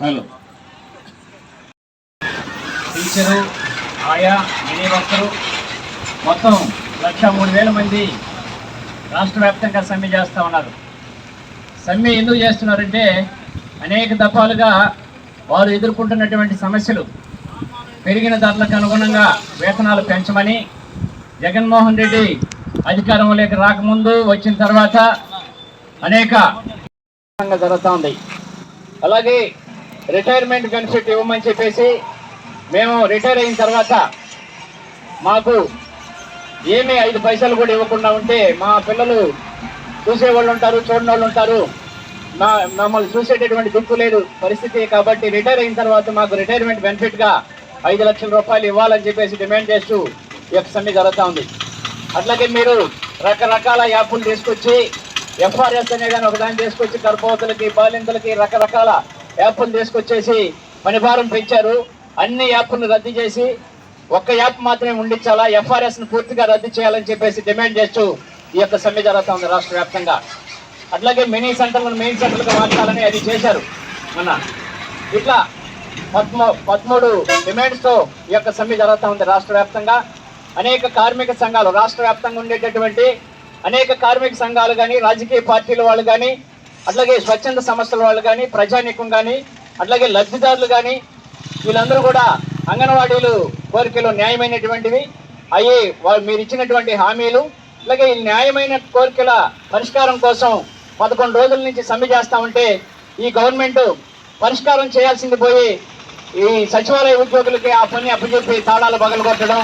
Hello. Teacher ఆయా mini మొత్తం లక్ష మూడు వేల మంది రాష్ట్ర వ్యాప్తంగా సమ్మె చేస్తూ ఉన్నారు. సమ్మె ఎందుకు చేస్తున్నారంటే అనేక దఫాలుగా వారు ఎదుర్కొంటున్నటువంటి సమస్యలు పెరిగిన ధరలకు అనుగుణంగా వేతనాలు పెంచమని జగన్మోహన్ రెడ్డి అధికారంలోకి రాకముందు వచ్చిన తర్వాత అనేక జరుగుతూ ఉంది అలాగే రిటైర్మెంట్ బెనిఫిట్ ఇవ్వమని చెప్పేసి మేము రిటైర్ అయిన తర్వాత మాకు ఏమీ ఐదు పైసలు కూడా ఇవ్వకుండా ఉంటే మా పిల్లలు చూసేవాళ్ళు ఉంటారు చూడని వాళ్ళు ఉంటారు. మా మమ్మల్ని చూసేటటువంటి దిక్కు లేదు పరిస్థితి కాబట్టి రిటైర్ అయిన తర్వాత మాకు రిటైర్మెంట్ బెనిఫిట్గా ఐదు లక్షల రూపాయలు ఇవ్వాలని చెప్పేసి డిమాండ్ చేస్తూ ఈ యొక్క సమ్మె జరుగుతూ ఉంది. అట్లాగే మీరు రకరకాల యాప్లు తీసుకొచ్చి ఎఫ్ఆర్ఎస్ అనే కానీ ఒకదాన్ని తీసుకొచ్చి గర్భవతులకి బాలింతలకి రకరకాల యాప్లు తీసుకొచ్చేసి పనిభారం పెంచారు. అన్ని యాప్లను రద్దు చేసి ఒక్క యాప్ మాత్రమే ఉండించాలా? ఎఫ్ఆర్ఎస్ను పూర్తిగా రద్దు చేయాలని చెప్పేసి డిమాండ్ చేస్తూ ఈ యొక్క సమ్మె జరుగుతూ ఉంది రాష్ట్ర వ్యాప్తంగా. అట్లాగే మినీ సెంటర్లను మెయిన్ సెంటర్లుగా మార్చాలని అది చేశారు. మొన్న ఇట్లా పద్మ పదమూడు డిమాండ్స్తో ఈ యొక్క సమ్మె జరుగుతూ ఉంది రాష్ట్ర వ్యాప్తంగా. అనేక కార్మిక సంఘాలు రాష్ట్ర వ్యాప్తంగా ఉండేటటువంటి అనేక కార్మిక సంఘాలు కానీ రాజకీయ పార్టీల వాళ్ళు కానీ అట్లాగే స్వచ్ఛంద సంస్థల వాళ్ళు కానీ ప్రజానీకం కానీ అట్లాగే లబ్ధిదారులు కానీ వీళ్ళందరూ కూడా అంగన్వాడీలు కోరికలు న్యాయమైనటువంటివి. అవి వాళ్ళు మీరు ఇచ్చినటువంటి హామీలు అలాగే ఈ న్యాయమైన కోరికల పరిష్కారం కోసం పదకొండు రోజుల నుంచి సమ్మె చేస్తా ఉంటే ఈ గవర్నమెంట్ పరిష్కారం చేయాల్సింది పోయి ఈ సచివాలయ ఉద్యోగులకి ఆ పని అప్పచెప్పి తాళాలు పగలగొట్టడం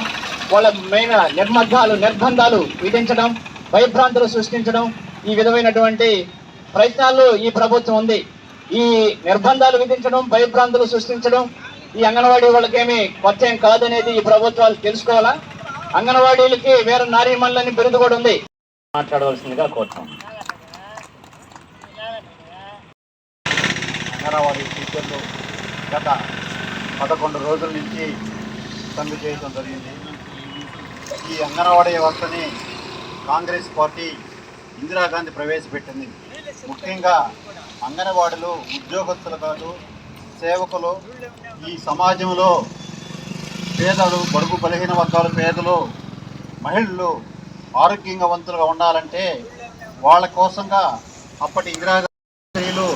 వాళ్ళ మెయిన్ నిర్బంధాలు నిర్బంధాలు విధించడం భయభ్రాంతులు సృష్టించడం ఈ విధమైనటువంటి ప్రయత్నాలు ఈ ప్రభుత్వం ఉంది. ఈ నిర్బంధాలు విధించడం భయభ్రాంతులు సృష్టించడం ఈ అంగన్వాడీ వాళ్ళకేమి కొత్త ఏం కాదనేది ఈ ప్రభుత్వాలు తెలుసుకోవాలా? అంగన్వాడీలకి వేరే నారీమణులని బిరుదు కూడా ఉంది. మాట్లాడవలసిందిగా కోరుతాం. అంగన్వాడీ టీచర్లు గత పదకొండు రోజుల నుంచి సమ్మె చేయడం జరిగింది. ఈ అంగన్వాడీ వ్యవస్థని కాంగ్రెస్ పార్టీ ఇందిరాగాంధీ ప్రవేశపెట్టింది. ముఖ్యంగా అంగన్వాడీలు ఉద్యోగస్తులు కాదు సేవకులు ఈ సమాజంలో పేదలు బడుగు బలహీన వర్గాలు పేదలు మహిళలు ఆరోగ్యంగా వంతులుగా ఉండాలంటే వాళ్ళ కోసంగా అప్పటి ఇందిరాగాంధీలు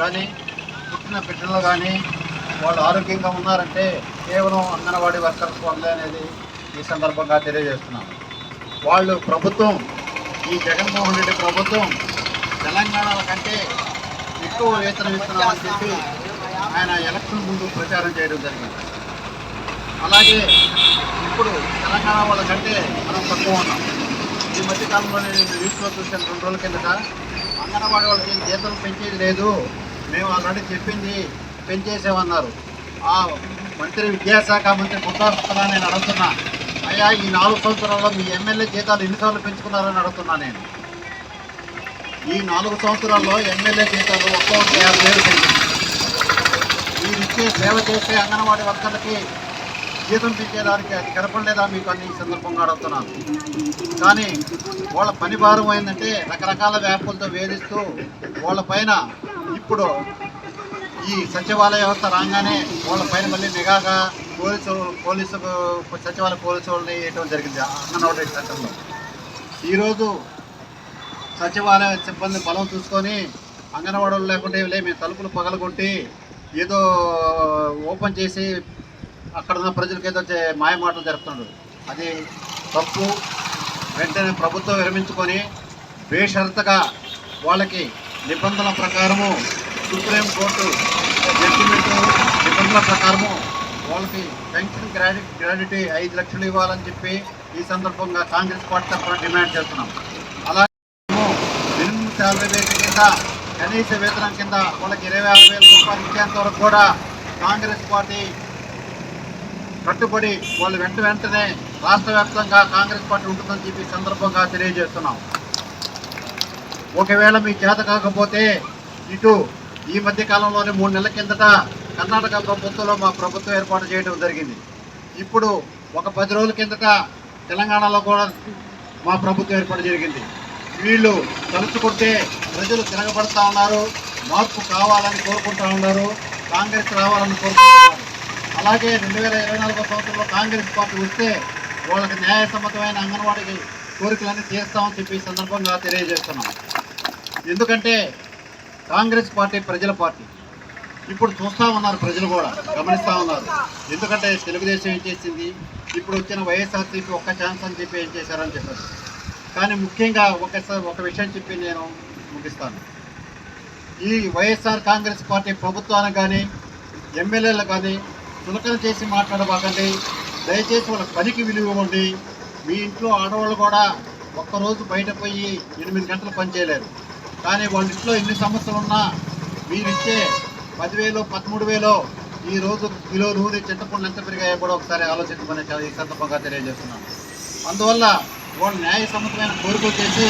కానీ పుట్టిన బిడ్డలు కానీ వాళ్ళు ఆరోగ్యంగా ఉన్నారంటే కేవలం అంగన్వాడీ వర్కర్స్ వల్లే అనేది ఈ సందర్భంగా తెలియజేస్తున్నాను. వాళ్ళు ప్రభుత్వం ఈ జగన్మోహన్ రెడ్డి ప్రభుత్వం తెలంగాణల కంటే ఎక్కువ వేతనం ఇస్తున్నామని చెప్పి ఆయన ఎలక్షన్ ముందు ప్రచారం చేయడం జరిగింది. అలాగే ఇప్పుడు తెలంగాణ వాళ్ళ కంటే మనం తక్కువ ఉన్నాం. ఈ మధ్యకాలంలో నేను న్యూస్లో చూశాను రెండు రోజుల కిందట. అంగన్వాడీ వాళ్ళకి జీతం పెంచేది లేదు మేము ఆల్రెడీ చెప్పింది పెంచేసామన్నారు ఆ మంత్రి విద్యాశాఖ మంత్రి గుర్తొస్తున్నా నేను అడుగుతున్నా. అయ్యా ఈ నాలుగు సంవత్సరాల్లో మీ ఎమ్మెల్యే జీతాలు ఎన్నిసార్లు పెంచుకున్నారని అడుగుతున్నా నేను. ఈ నాలుగు సంవత్సరాల్లో ఎమ్మెల్యే జీతాలు ఒక్కొక్క యాభై వేలు పెంచింది మీరు ఇచ్చే సేవ చేసే అంగన్వాడీ వర్కర్లకి జీతం పెంచేదానికి అది కనపడలేదా మీకు అని ఈ సందర్భంగా అడుగుతున్నాను. కానీ వాళ్ళ పని భారం అయిందంటే రకరకాల వ్యాపులతో వేధిస్తూ వాళ్ళ పైన ఇప్పుడు ఈ సచివాలయ వ్యవస్థ రాగానే వాళ్ళ పైన మళ్ళీ నిఘాగా పోలీసు పోలీసు సచివాలయ పోలీసు వాళ్ళని వేయటం జరిగింది అంగన్వాడీ సెంటర్లో ఈరోజు సచివాలయ సిబ్బంది బలం చూసుకొని అంగన్వాడీలు లేకుంటే లే మేము తలుపులు పగలగొట్టి ఏదో ఓపెన్ చేసి అక్కడ ఉన్న ప్రజలకు ఏదో మాయ మాటలు జరుపుతున్నాడు. అది తప్పు. వెంటనే ప్రభుత్వం విరమించుకొని బేషరతగా వాళ్ళకి నిబంధనల ప్రకారము సుప్రీంకోర్టు జడ్జిమెంట్ నిబంధనల ప్రకారము వాళ్ళకి పెన్షన్ గ్రాడ్యు గ్రాడ్యుటీ ఐదు లక్షలు ఇవ్వాలని చెప్పి ఈ సందర్భంగా కాంగ్రెస్ పార్టీ తరఫున డిమాండ్ చేస్తున్నాం. అలాగే మినిమం శాలరీ రేట్ కింద కనీస వేతనం కింద వాళ్ళకి ఇరవై ఆరు వేల రూపాయలు ఇచ్చేంత వరకు కూడా కాంగ్రెస్ పార్టీ కట్టుబడి వాళ్ళు వెంట వెంటనే రాష్ట్ర వ్యాప్తంగా కాంగ్రెస్ పార్టీ ఉంటుందని చెప్పి సందర్భంగా తెలియజేస్తున్నాం. ఒకవేళ మీ చేత కాకపోతే ఇటు ఈ మధ్య కాలంలోనే మూడు నెలల కిందట కర్ణాటక ప్రభుత్వంలో మా ప్రభుత్వం ఏర్పాటు చేయడం జరిగింది. ఇప్పుడు ఒక పది రోజుల కిందట తెలంగాణలో కూడా మా ప్రభుత్వం ఏర్పాటు జరిగింది. వీళ్ళు తలుచుకుంటే ప్రజలు తిరగబడతా ఉన్నారు మార్పు కావాలని కోరుకుంటా ఉన్నారు కాంగ్రెస్ రావాలని కోరుకుంటున్నారు అలాగే రెండు వేల ఇరవై నాలుగో సంవత్సరంలో కాంగ్రెస్ పార్టీ వస్తే వాళ్ళకి న్యాయసమ్మతమైన అంగన్వాడికి కోరికలన్నీ తీస్తామని చెప్పి ఈ సందర్భంగా తెలియజేస్తున్నాం. ఎందుకంటే కాంగ్రెస్ పార్టీ ప్రజల పార్టీ. ఇప్పుడు చూస్తూ ఉన్నారు ప్రజలు కూడా గమనిస్తూ ఉన్నారు. ఎందుకంటే తెలుగుదేశం ఏం చేసింది? ఇప్పుడు వచ్చిన వైఎస్ఆర్సీపీ ఒక్క ఛాన్స్ అని చెప్పి ఏం చేశారని చెప్పారు కానీ ముఖ్యంగా ఒకసారి ఒక విషయం చెప్పి నేను ముగిస్తాను. ఈ వైఎస్ఆర్ కాంగ్రెస్ పార్టీ ప్రభుత్వానికి కానీ ఎమ్మెల్యేలు కానీ చులకన చేసి మాట్లాడబాకండి. దయచేసి వాళ్ళ పనికి విలువ ఇవ్వండి. మీ ఇంట్లో ఆడవాళ్ళు కూడా ఒక్కరోజు బయట పోయి ఎనిమిది గంటలు పనిచేయలేరు కానీ వాళ్ళ ఇంట్లో ఎన్ని సమస్యలు ఉన్నా మీరిచ్చే పదివేలు పదమూడు వేలు ఈ రోజు కిలో నూనె చింతపండు ఎంత పెరిగాయో కూడా ఒకసారి ఆలోచించమని ఈ సందర్భంగా తెలియజేస్తున్నాను అందువల్ల వాళ్ళు న్యాయ సమ్మతమైన కోరికలు చేసి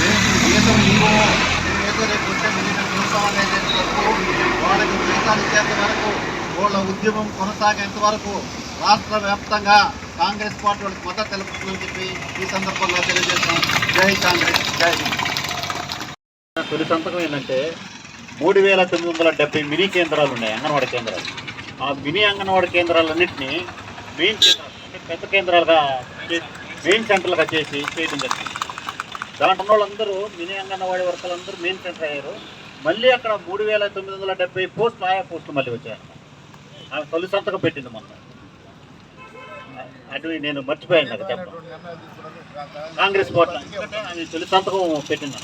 మేము జీతం ఇవ్వము మేము ఏదో రేపు వచ్చే మినిమం చూస్తామనేది వాళ్ళకి జీతాలు ఇచ్చేంత వరకు వాళ్ళ ఉద్యమం కొనసాగేంత వరకు రాష్ట్ర వ్యాప్తంగా కాంగ్రెస్ పార్టీ వాళ్ళకి మద్దతు తెలుపుతుందని చెప్పి ఈ సందర్భంగా తెలియజేస్తున్నాం. జై కాంగ్రెస్ జై తొలి సంతకం ఏంటంటే మూడు వేల తొమ్మిది వందల డెబ్బై మినీ కేంద్రాలు ఉన్నాయి అంగన్వాడీ కేంద్రాలు. ఆ మినీ అంగన్వాడీ కేంద్రాలన్నింటినీ మెయిన్ కేంద్రాలు అంటే పెద్ద కేంద్రాలుగా మెయిన్ సెంటర్లుగా చేసి చేయడం జరిగింది. దాంట్లో వాళ్ళందరూ మినీ అంగన్వాడీ వర్కర్లందరూ మెయిన్ సెంటర్ అయ్యారు. మళ్ళీ అక్కడ మూడు వేల తొమ్మిది వందల డెబ్బై పోస్టులు ఆయా పోస్టులు మళ్ళీ వచ్చాయి. ఆమె తొలి సంతకం పెట్టింది మొన్న. అటు నేను మర్చిపోయాను నాకు చెప్పడం. కాంగ్రెస్ పార్టీ ఆమె తొలి సంతకం పెట్టింది.